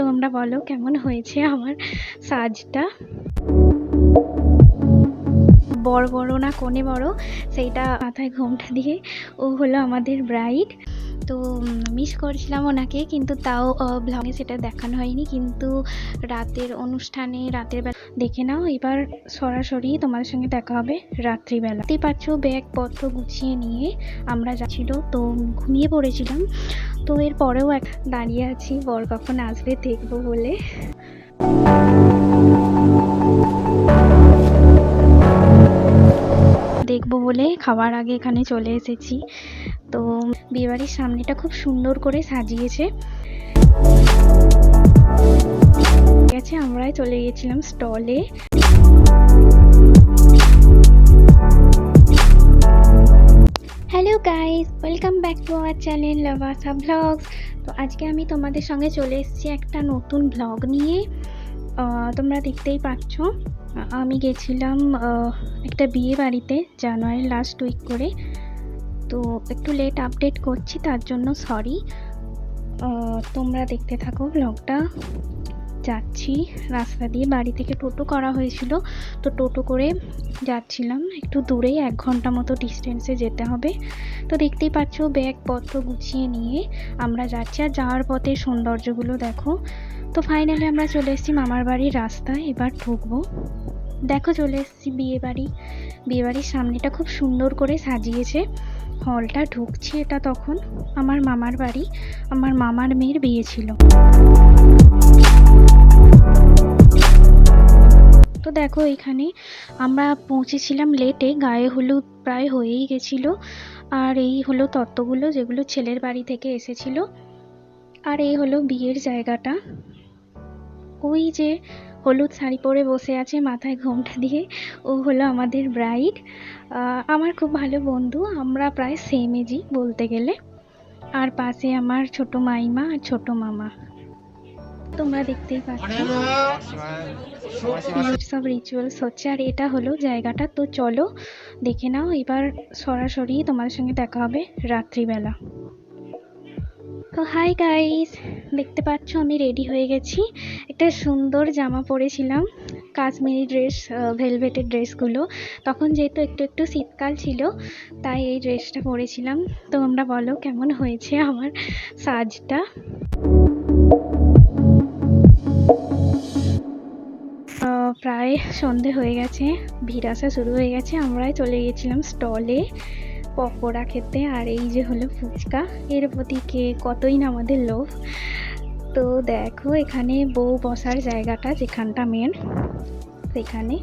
তোমরা বলো কেমন হয়েছে আমার সাজটা? বড় বড় না কোণে বড়, সেইটা মাথায় ঘোমটা দিয়ে ও হলো আমাদের ব্রাইড তো মিস করছিলাম ওনাকে, কিন্তু তাও ব্লগে সেটা দেখানো হয়নি, কিন্তু রাতের অনুষ্ঠানে, রাতের বেলা দেখে নাও, এবার সরাসরি তোমাদের সঙ্গে দেখা হবে রাত্রিবেলা। দেখতেই পাচ্ছ ব্যাগপত্র গুছিয়ে নিয়ে আমরা যাচ্ছিল, তো ঘুমিয়ে পড়েছিলাম। তো এর পরেও এক দাঁড়িয়ে আছি, বর কখন আসবে দেখব বলে। দেখব বলে খাওয়ার আগে এখানে চলে এসেছি। তো বিয়েবাড়ির সামনেটা খুব সুন্দর করে সাজিয়েছে। গেছে, আমরাই চলে গেছিলাম স্টলে hello guys, welcome back to our channel Lavasa blogs. তো আজকে আমি তোমাদের সঙ্গে চলে এসেছি একটা নতুন ব্লগ নিয়ে। তোমরা দেখতেই পাচ্ছ আমি গেছিলাম একটা বিয়ে বাড়িতে জানুয়ারি লাস্ট উইক করে। তো একটু লেট আপডেট করছি, তার জন্য সরি তোমরা দেখতে থাকো ব্লগটা। যাচ্ছি। রাস্তা দিয়ে বাড়ি থেকে টোটো করা হয়েছিল। তো টোটো করে যাচ্ছিলাম। একটু দূরেই এক ঘণ্টা মতো ডিস্টেন্সে যেতে হবে। তো দেখতেই পাচ্ছ ব্যাগপত্র গুছিয়ে নিয়ে আমরা যাচ্ছি। আর যাওয়ার পথে সৌন্দর্যগুলো দেখো। তো ফাইনালি আমরা চলে এসেছি মামার বাড়ির রাস্তায়। এবার ঢুকবো। দেখো, চলে এসেছি বিয়ে বাড়ি। বিয়ে বাড়ির সামনেটা খুব সুন্দর করে সাজিয়েছে। হলটা ঢুকছি এটা তখন। আমার মামার বাড়ি। আমার মামার মেয়ের বিয়ে ছিল। দেখো এখানে আমরা পৌঁছেছিলাম লেটে গায়ে হলুদ প্রায় হয়েই গেছিল। আর এই হলো তত্ত্বগুলো যেগুলো ছেলের বাড়ি থেকে এসেছিল। আর এই হলো বিয়ের জায়গাটা। ওই যে হলুদ শাড়ি পরে বসে আছে মাথায় ঘোমটা দিয়ে, ও হলো আমাদের ব্রাইড আমার খুব ভালো বন্ধু, আমরা প্রায় সেম এজই বলতে গেলে। আর পাশে আমার ছোট মাইমা আর ছোট মামা। তোমরা দেখতেই পাচ্ছ। সব রিচুয়ালস হচ্ছে। আর এটা হলো জায়গাটা। তো চলো, দেখে নাও। এবার সরাসরি তোমাদের সঙ্গে দেখা হবে রাত্রিবেলা। তো হাই গাইস দেখতে পাচ্ছ আমি রেডি হয়ে গেছি। একটা সুন্দর জামা পরেছিলাম, কাশ্মীরি ড্রেস ভেলভেটের ড্রেসগুলো তখন যেহেতু একটু একটু শীতকাল ছিল, তাই এই ড্রেসটা পরেছিলাম। তো তোমরা বলো, কেমন হয়েছে আমার সাজটা? প্রায় সন্ধে হয়ে গেছে, ভিড় আসা শুরু হয়ে গেছে, আমরাই চলে গেছিলাম স্টলে পকোড়া খেতে, আর এই যে হলো ফুচকা। এর প্রতি কে কতই না আমাদের লোভ। তো দেখো, এখানে বউ বসার জায়গাটা, যেখানটা মেন সেখানে।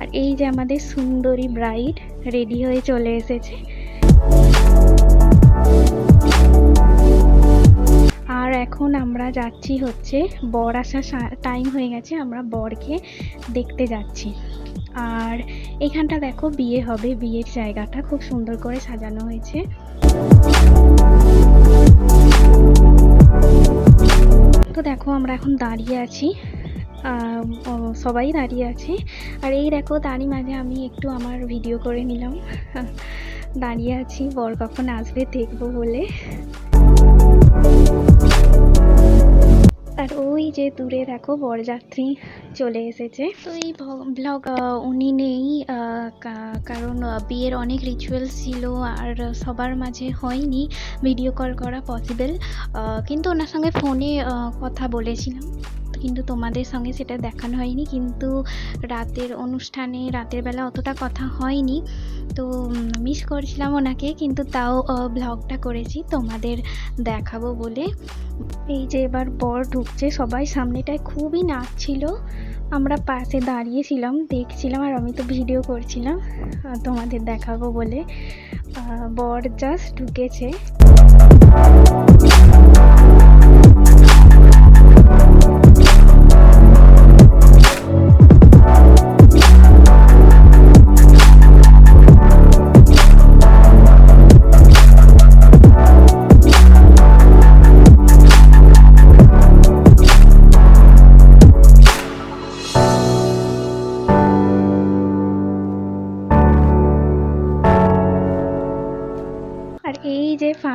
আর এই যে আমাদের সুন্দরী ব্রাইড রেডি হয়ে চলে এসেছে। এখন আমরা যাচ্ছি হচ্ছে বর আসার টাইম হয়ে গেছে, আমরা বরকে দেখতে যাচ্ছি। আর এখানটা দেখো বিয়ে হবে, বিয়ের জায়গাটা খুব সুন্দর করে সাজানো হয়েছে। তো দেখো আমরা এখন দাঁড়িয়ে আছি সবাই দাঁড়িয়ে আছে। আর এই দেখো তারই মাঝে আমি একটু আমার ভিডিও করে নিলাম। দাঁড়িয়ে আছি, বর কখন আসবে দেখব বলে। আর ওই যে দূরে দেখো বরযাত্রী চলে এসেছে। তো এই ব্লগ উনি নেই কারণ বিয়ের অনেক রিচুয়ালস ছিল আর সবার মাঝে হয়নি ভিডিও কল করা পসিবল কিন্তু ওনার সঙ্গে ফোনে কথা বলেছিলাম। কিন্তু তোমাদের সঙ্গে সেটা দেখানো হয়নি। কিন্তু রাতের অনুষ্ঠানে রাতের বেলা অতটা কথা হয়নি। তো মিস করছিলাম ওনাকে, কিন্তু তাও ব্লগটা করেছি। তোমাদের দেখাবো বলে। এই যে এবার বর ঢুকছে, সবাই সামনেটায় খুবই নাচছিল। আমরা পাশে দাঁড়িয়েছিলাম, দেখছিলাম, আর আমি তো ভিডিও করছিলাম তোমাদের দেখাবো বলে। বর জাস্ট ঢুকেছে।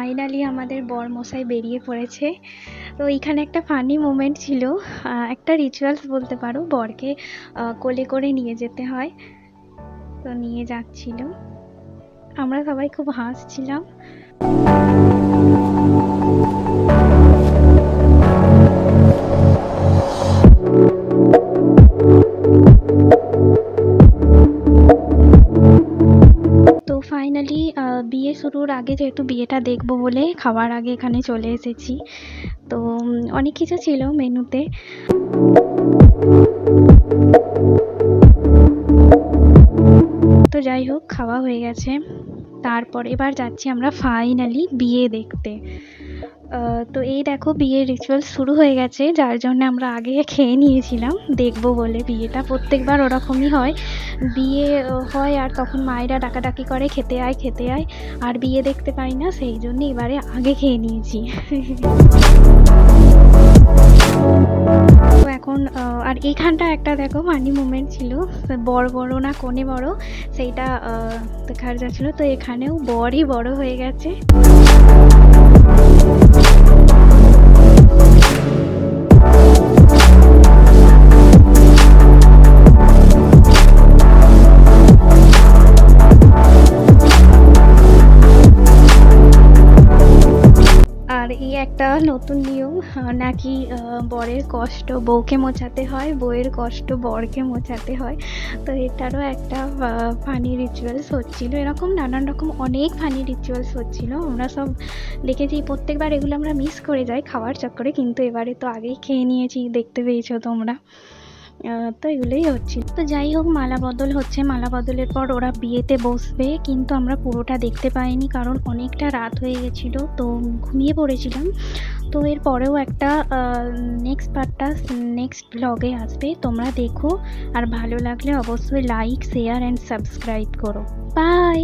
ফাইনালি আমাদের বরমশাই বেরিয়ে পড়েছে। তো এইখানে একটা ফানি মোমেন্ট ছিল। একটা রিচুয়ালস বলতে পারো, বরকে কোলে করে নিয়ে যেতে হয়। তো নিয়ে যাচ্ছিল। আমরা সবাই খুব হাসছিলাম। বিয়ে আগে যেহেতু বিয়েটা দেখব বলে খাওয়ার আগে এখানে চলে এসেছি। তো অনেক কিছু ছিল মেনুতে। তো যাই হোক, খাওয়া হয়ে গেছে। তারপর এবার যাচ্ছি আমরা ফাইনালি বিয়ে দেখতে। তো এই দেখো বিয়ের রিচুয়াল শুরু হয়ে গেছে, যার জন্য আমরা আগে খেয়ে নিয়েছিলাম, দেখব বলে বিয়েটা প্রত্যেকবার ওরকমই হয়। বিয়ে হয় আর তখন মায়েরা ডাকাডাকি করে, খেতে আয় খেতে আয়, আর বিয়ে দেখতে পাই না, সেই জন্য এবারে আগে খেয়ে নিয়েছি। এখন আর এইখানটা একটা দেখো ফানি মুমেন্ট ছিল বর বড় না কোণে বড়, সেইটা দেখার যাচ্ছিল তো এখানেও বরই বড় হয়ে গেছে। Thank you. একটা নতুন নিয়ম নাকি বরের কষ্ট বউকে মোছাতে হয়, বউয়ের কষ্ট বরকে মোছাতে হয়। তো এটারও একটা ফানি রিচুয়ালস হচ্ছিল। এরকম নানান রকম অনেক ফানি রিচুয়ালস হচ্ছিল। আমরা সব দেখেছি, প্রত্যেকবার এগুলো আমরা মিস করে যাই খাওয়ার চক্করে, কিন্তু এবারে তো আগেই খেয়ে নিয়েছি, দেখতে পেয়েছ তোমরা। তো এগুলোই হচ্ছিল তো যাই হোক, মালা বদল হচ্ছে। মালা বদলের পর ওরা বিয়েতে বসবে, কিন্তু আমরা পুরোটা দেখতে পাইনি, কারণ অনেকটা রাত হয়ে গেছিল, তো ঘুমিয়ে পড়েছিলাম। তো এর পরেও একটা নেক্সট পার্টটা নেক্সট ব্লগে আসবে। তোমরা দেখো, আর ভালো লাগলে অবশ্যই লাইক শেয়ার অ্যান্ড সাবস্ক্রাইব করো। বাই